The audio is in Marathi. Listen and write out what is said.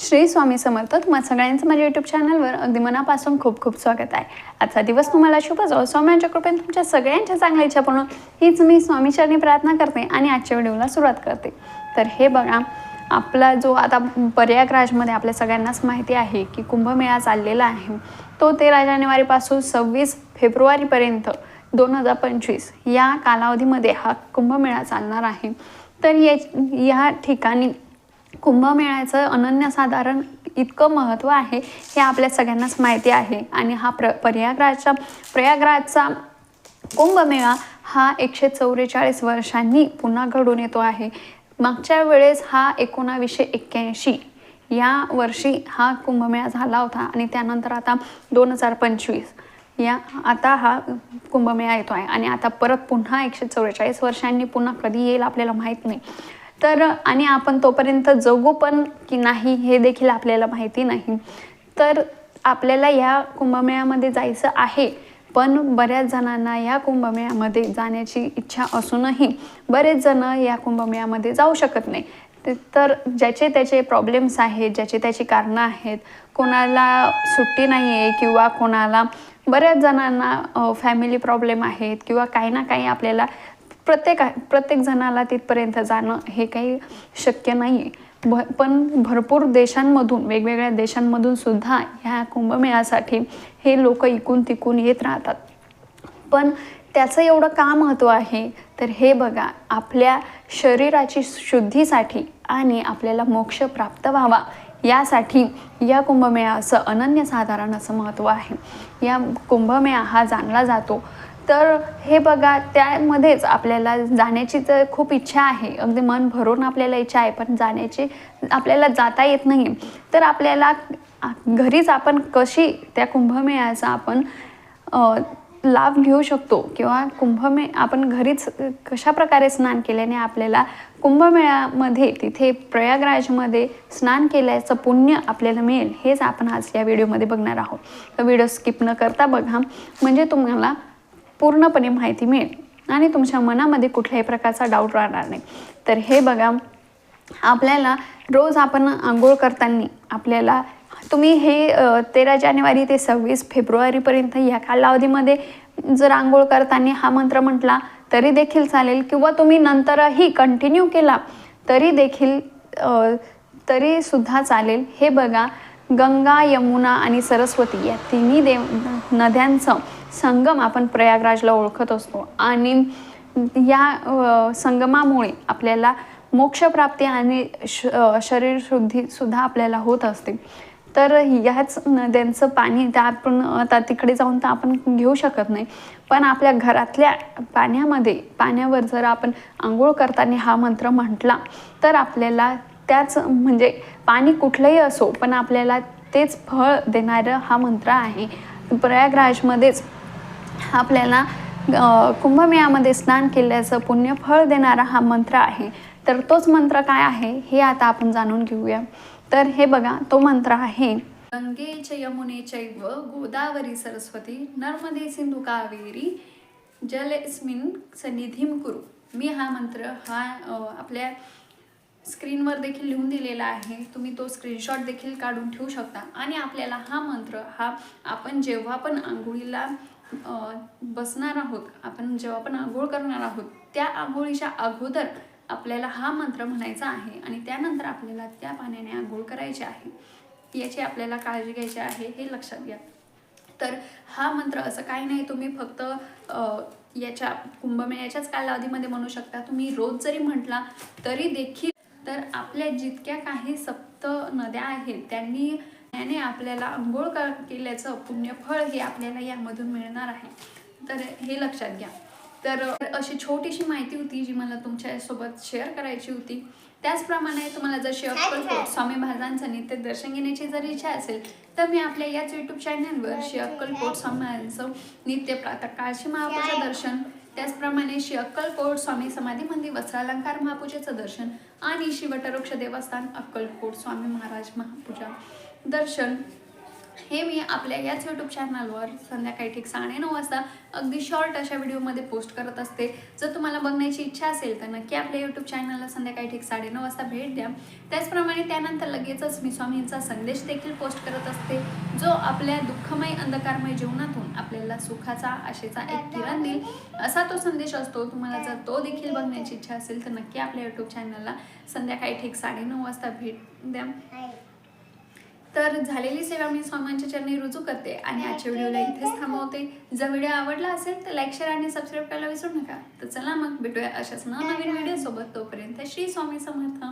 श्री स्वामी समर्थ तुम्हा सगळ्यांचं माझ्या यूट्यूब चॅनलवर अगदी मनापासून खूप खूप स्वागत आहे. आजचा दिवस तुम्हाला शुभ जाऊ स्वामींच्या कृपेने तुमच्या सगळ्यांच्या चांगल्या इच्छा पण हीच मी स्वामीचरणी प्रार्थना करते आणि आजच्या व्हिडिओला सुरुवात करते. तर हे बघा आपला जो आता पर्यागराजमध्ये आपल्या सगळ्यांनाच माहिती आहे की कुंभमेळा चाललेला आहे. तो तेरा जानेवारीपासून सव्वीस फेब्रुवारीपर्यंत दोन हजार पंचवीस या कालावधीमध्ये हा कुंभमेळा चालणार आहे. तर या ठिकाणी कुंभमेळ्याचं अनन्यसाधारण इतकं महत्त्व आहे हे आपल्या सगळ्यांनाच माहिती आहे. आणि हा प्र प्रयागराजच्या प्रयागराजचा कुंभमेळा हा एकशे चौवेचाळीस वर्षांनी पुन्हा घडून येतो आहे. मागच्या वेळेस हा एकोणावीसशे एक्क्याऐंशी या वर्षी हा कुंभमेळा झाला होता आणि त्यानंतर आता दोन हजार पंचवीस या आता हा कुंभमेळा येतो आहे. आणि आता परत पुन्हा एकशे चौवेचाळीस वर्षांनी पुन्हा कधी येईल आपल्याला माहीत नाही. तर आणि आपण तोपर्यंत जगू पण की नाही हे देखील आपल्याला माहिती नाही. तर आपल्याला या कुंभमेळ्यामध्ये जायचं आहे पण बऱ्याच जणांना या कुंभमेळ्यामध्ये जाण्याची इच्छा असूनही बरेच जण या कुंभमेळ्यामध्ये जाऊ शकत नाही. ते- तर ज्याचे त्याचे प्रॉब्लेम्स आहेत ज्याचे त्याची कारणं आहेत कोणाला सुट्टी नाही आहे किंवा कोणाला बऱ्याच जणांना फॅमिली प्रॉब्लेम आहेत किंवा काही ना काही आपल्याला प्रत्येक प्रत्येक जणाला तिथपर्यंत जाणं हे काही शक्य नाही आहे भ पण भरपूर देशांमधून वेगवेगळ्या देशांमधून सुद्धा ह्या कुंभमेळ्यासाठी हे लोक इकून तिकून येत राहतात. पण त्याचं एवढं का महत्त्व आहे? तर हे बघा आपल्या शरीराची शुद्धीसाठी आणि आपल्याला मोक्ष प्राप्त व्हावा यासाठी या कुंभमेळा असं अनन्यसाधारण असं महत्त्व आहे. या कुंभमेळा हा जाणला जातो. तर हे बघा त्यामध्येच आपल्याला जाण्याची तर खूप इच्छा आहे. अगदी मन भरून आपल्याला इच्छा आहे पण जाण्याची आपल्याला जाता येत नाही. तर आपल्याला घरीच आपण कशी त्या कुंभमेळ्याचा आपण लाभ घेऊ शकतो? किंवा कुंभमे आपण घरीच कशा प्रकारे स्नान केल्याने आपल्याला कुंभमेळ्यामध्ये तिथे प्रयागराजमध्ये स्नान केल्याचं पुण्य आपल्याला मिळेल हेच आपण आज या व्हिडिओमध्ये बघणार आहोत. तर व्हिडिओ स्किप न करता बघा. म्हणजे तुम्हाला पूर्णपणे माहिती मिळेल. आणि तुमच्या मनामध्ये कुठल्याही प्रकारचा डाऊट राहणार नाही. तर हे बघा आपल्याला रोज आपण आंघोळ करताना आपल्याला तुम्ही हे तेरा जानेवारी ते सव्वीस फेब्रुवारीपर्यंत या कालावधीमध्ये जर आंघोळ करताना हा मंत्र म्हटला तरी देखील चालेल. किंवा तुम्ही नंतरही कंटिन्यू केला तरी देखील तरी सुद्धा चालेल. हे बघा गंगा यमुना आणि सरस्वती या तिन्ही देव नद्यांचं संगम आपण प्रयागराजला ओळखत असतो. आणि या संगमामुळे आपल्याला मोक्षप्राप्ती आणि श शरीरशुद्धीसुद्धा आपल्याला होत असते. तर ह्याच नद्यांचं पाणी त्या आपण आता तिकडे जाऊन तर आपण घेऊ शकत नाही. पण आपल्या घरातल्या पाण्यामध्ये पाण्यावर जर आपण आंघोळ करताना हा मंत्र म्हटला तर आपल्याला त्याच म्हणजे पाणी कुठलंही असो पण आपल्याला तेच फळ देणारं हा मंत्र आहे. प्रयागराजमध्येच आपल्याला कुंभमेळ्यामध्ये स्नान केल्याचं पुण्य फळ देणारा हा मंत्र आहे. तर तोच मंत्र काय आहे हे आता आपण जाणून घेऊया. तर हे बघा तो मंत्र आहे गंगे च यमुने चैव गोदावरी सरस्वती नर्मदे सिंधू कावेरी जलस्मिन सनिधीम कुरु. मी हा मंत्र हा आपल्या स्क्रीनवर देखील लिहून दिलेला आहे. तुम्ही तो स्क्रीनशॉट देखील काढून ठेवू शकता. आणि आपल्याला हा मंत्र हा आपण जेव्हा पण आंघोळीला बसणार आहोत. आपण जेव्हा पण आंघोळ करणार आहोत त्या आंघोळीच्या अगोदर आपल्याला हा मंत्र म्हणायचा आहे आणि त्यानंतर आपल्याला त्या पाण्याने आंघोळ करायची आहे. याची आपल्याला काळजी घ्यायची आहे हे लक्षात घ्या. तर हा मंत्र असं काही नाही तुम्ही फक्त याच्या कुंभमेळ्याच्याच कालावधीमध्ये म्हणू शकता. तुम्ही रोज जरी म्हटला तरी देखील तर आपल्या जितक्या काही सप्त नद्या आहेत त्यांनी त्याने आपल्याला आंघोळ कर केल्याचं पुण्यफळ हे आपल्याला यामधून मिळणार आहे. तर हे लक्षात घ्या. तर अशी छोटीशी माहिती होती जी मला तुमच्यासोबत शेअर करायची होती. त्याचप्रमाणे तुम्हाला जर श्री अक्कलकोट स्वामी महाराजांचं नित्य दर्शन घेण्याची जर इच्छा असेल तर मी आपल्या याच युट्यूब चॅनलवर श्री अक्कलकोट स्वामी महाराजांचं नित्य प्रातः काळशी महापूजा दर्शन त्याचप्रमाणे श्री अक्कलकोट स्वामी समाधी मंदिर वस्त्रालंकार महापूजेचं दर्शन आणि श्री वटवृक्ष देवस्थान अक्कलकोट स्वामी महाराज महापूजा. दर्शन. हे मी आपल्या याच यूट्यूब चॅनलवर संध्याकाळी ठीक साडे नऊ वाजता अगदी शॉर्ट अशा व्हिडिओमध्ये पोस्ट करत असते. जर तुम्हाला बघण्याची इच्छा असेल तर नक्की आपल्या यूट्यूब चॅनलला संध्याकाळी ठीक साडेनऊ वाजता भेट द्या. त्याचप्रमाणे त्यानंतर लगेचच मी स्वामींचा संदेश देखील पोस्ट करत असते जो आपल्या दुःखमय अंधकारमय जीवनातून आपल्याला सुखाचा आशेचा एक किरण देईल. असा तो संदेश असतो. तुम्हाला जर तो देखील बघण्याची इच्छा असेल तर नक्की आपल्या यूट्यूब चॅनलला संध्याकाळी ठीक साडेनऊ वाजता भेट द्या. तर झालेली सेवा मी स्वामींच्या चरणी रुजू करते आणि आजच्या व्हिडिओला इथेच थांबवते. जर व्हिडिओ आवडला असेल तर लाईक शेअर आणि सबस्क्राईब करायला विसरू नका. तर चला मग भेटूया अशाच नवीन व्हिडिओ सोबत. तोपर्यंत श्री स्वामी समर्थ.